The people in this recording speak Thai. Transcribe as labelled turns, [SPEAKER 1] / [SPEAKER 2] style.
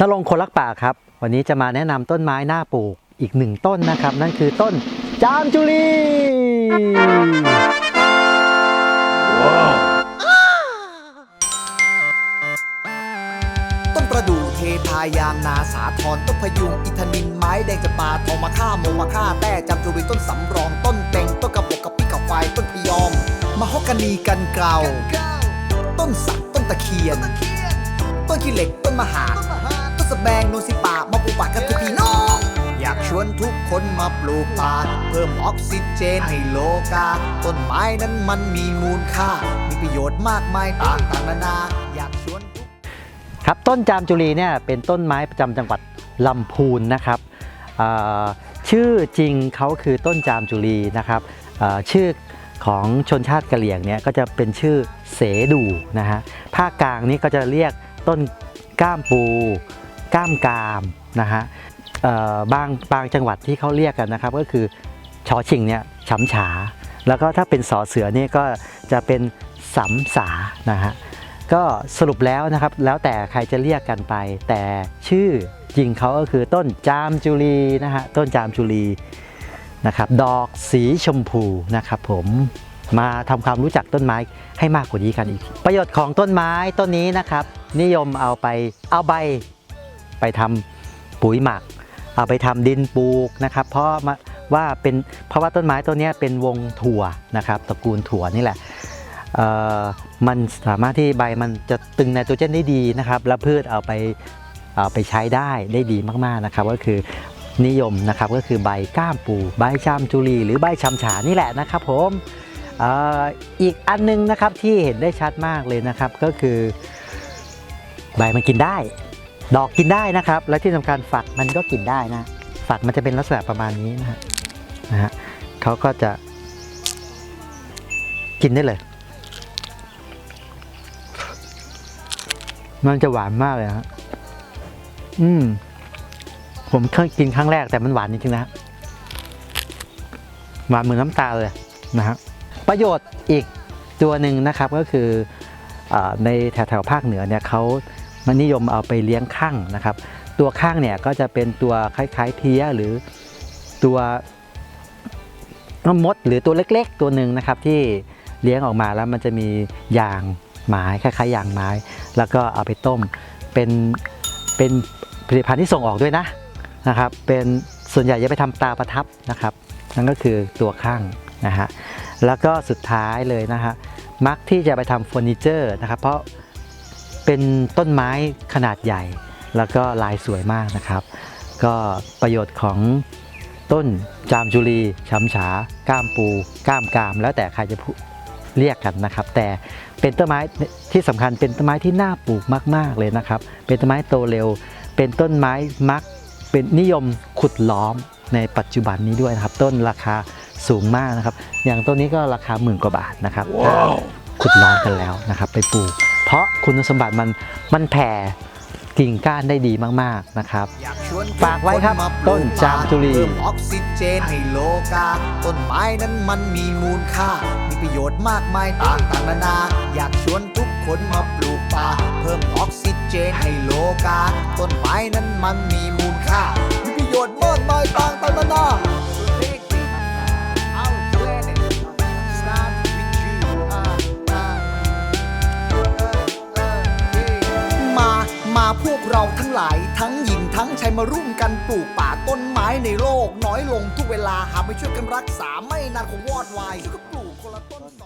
[SPEAKER 1] นรงคนรักป่าครับ วันนี้จะมาแนะนำต้นไม้หน้าปลูกอีกหนึ่งต้นนะครับ นั่นคือต้นจามจุลี
[SPEAKER 2] ต้นประดู่เทพายางนาสาทรต้นพยุงอิทนินไม้แดงจะปาทองมาฆ่าโมมาฆ่าแต่จำจุรีต้นสำรองต้นเต็งต้นกระบอกกระปิกับไฟต้นพยอมมะฮอกกานีกันเกลาต้นสักต้นตะเคียน ต้นขี้เหล็กต้นมหาด สแบงโนนสิป่ามาปลูกป่ากันเถอะพี่น้อง อยากชวนทุกคนมาปลูกป่า เพิ่มออกซิเจนให้โลกา ต้นไม้นั้นมันมีมูลค่า มีประโยชน์มากมายต่างๆนานา อยากชวนทุก
[SPEAKER 1] ครับต้นจามจุลีเนี่ยเป็นต้นไม้ประจำจังหวัดลำพูนนะครับอ่าชื่อจริงเขาคือต้นจามจุลีนะครับอ่าชื่อของชนชาติกะเหรี่ยงเนี่ยก็จะเป็นชื่อเสดูนะฮะภาคกลางนี่ก็จะเรียกต้นก้ามปู ก้ามกามนะฮะบางบางจังหวัดที่เขาเรียกกันนะครับ ก็คือชอชิงเนี่ยฉำฉา แล้วก็ถ้าเป็นสอเสือเนี่ยก็จะเป็นสำสานะฮะก็สรุปแล้วนะครับแล้วแต่ใครจะเรียกกันไป แต่ชื่อจริงเขาก็คือต้นจามจุลีนะฮะต้นจามจุลีนะครับดอกสีชมพูนะครับผมมาทำความรู้จักต้นไม้ให้มากกว่านี้กันอีก ประโยชน์ของต้นไม้ต้นนี้นะครับ นิยมเอาไปเอาใบ ไปทำปุ๋ยหมัก เอาไปทำดินปลูกนะครับ เพราะว่าเป็นเพราะว่าต้นไม้ต้นนี้เป็นวงถั่วนะครับตระกูลถั่วนี่แหละมันสามารถที่ใบมันจะตึงไนโตรเจนได้ดีนะครับ แล้วพืชเอาไปเอาไปใช้ได้ได้ดีมากๆนะครับ ก็คือนิยมนะครับก็คือใบก้ามปู ใบชามจุลีหรือใบชำฉานี่แหละนะครับผมอ่ออีกอันนึงนะครับที่เห็นได้ชัดมากเลยนะครับก็คือ ใบมันกินได้ ดอกกินได้นะครับ และที่สำคัญฝักมันก็กินได้นะ ฝักมันจะเป็นลักษณะประมาณนี้นะฮะนะฮะเขาก็จะกินได้เลย มันจะหวานมากเลยฮะอืม ผมเคยกินครั้งแรกแต่มันหวานจริงๆนะหวานเหมือนน้ำตาเลยนะฮะประโยชน์อีกตัวหนึ่งนะครับก็คืออในแถวๆภาคเหนือเนี่ยเขา มันนิยมเอาไปเลี้ยงข้างนะครับ ตัวข้างเนี่ยก็จะเป็นตัวคล้ายๆเพี้ยหรือตัวมดหรือตัวเล็กๆ ตัวหนึ่งนะครับที่เลี้ยงออกมาแล้วมันจะมียางไม้คล้ายๆยางไม้ แล้วก็เอาไปต้มเป็นเป็นผลิตภัณฑ์ที่ส่งออกด้วยนะนะครับ เป็นส่วนใหญ่จะไปทำตาประทับนะครับ นั่นก็คือตัวข้างนะฮะแล้วก็สุดท้ายเลยนะฮะมักที่จะไปทำเฟอร์นิเจอร์นะครับ เพราะ เป็นต้นไม้ขนาดใหญ่ แล้วก็ลายสวยมากนะครับ ก็ประโยชน์ของต้นจามจุลีช้ำฉา ก้ามปู ก้ามกาม แล้วแต่ใครจะพูเรียกกันนะครับ แต่เป็นต้นไม้ที่สำคัญเป็นต้นไม้ที่น่าปลูกมาก ๆเลยนะครับ เป็นต้นไม้โตเร็ว เป็นต้นไม้มักเป็นนิยมขุดล้อมในปัจจุบันนี้ด้วยนะครับ ต้นราคาสูงมากนะครับ อย่างต้นนี้ก็ราคาหมื่นกว่าบาทนะครับถ้าขุดล้อมกันแล้วนะครับ ไปปลูก เพราะคุณสมบัติมันมันแผ่กิ่งก้านได้ดีมากๆนะครับ
[SPEAKER 2] อยากชวน
[SPEAKER 1] ฝากไว้ครับ
[SPEAKER 2] ทุกนมาปลูก
[SPEAKER 1] ต้นจามจุลี
[SPEAKER 2] เพิ่มออกซิเจนให้โลกา ต้นไม้นั้นมันมีมูลค่า มีประโยชน์มากมายต่างต่างๆนานา อยากชวนทุกคนมาปลูกป่า เพิ่มออกซิเจนให้โลกา ต้นไม้นั้นมันมีมูลค่า มีประโยชน์มากมายต่างต่างๆนานา วกเราทั้งหลายทั้งหญิงทั้งชายมาร่วมกันปลูกป่าต้นไม้ในโลก น้อยลงทุกเวลาหากไม่ช่วยกันรักษาไม่นานคงวอดวายช่วยกันปลูกคนละต้นสอ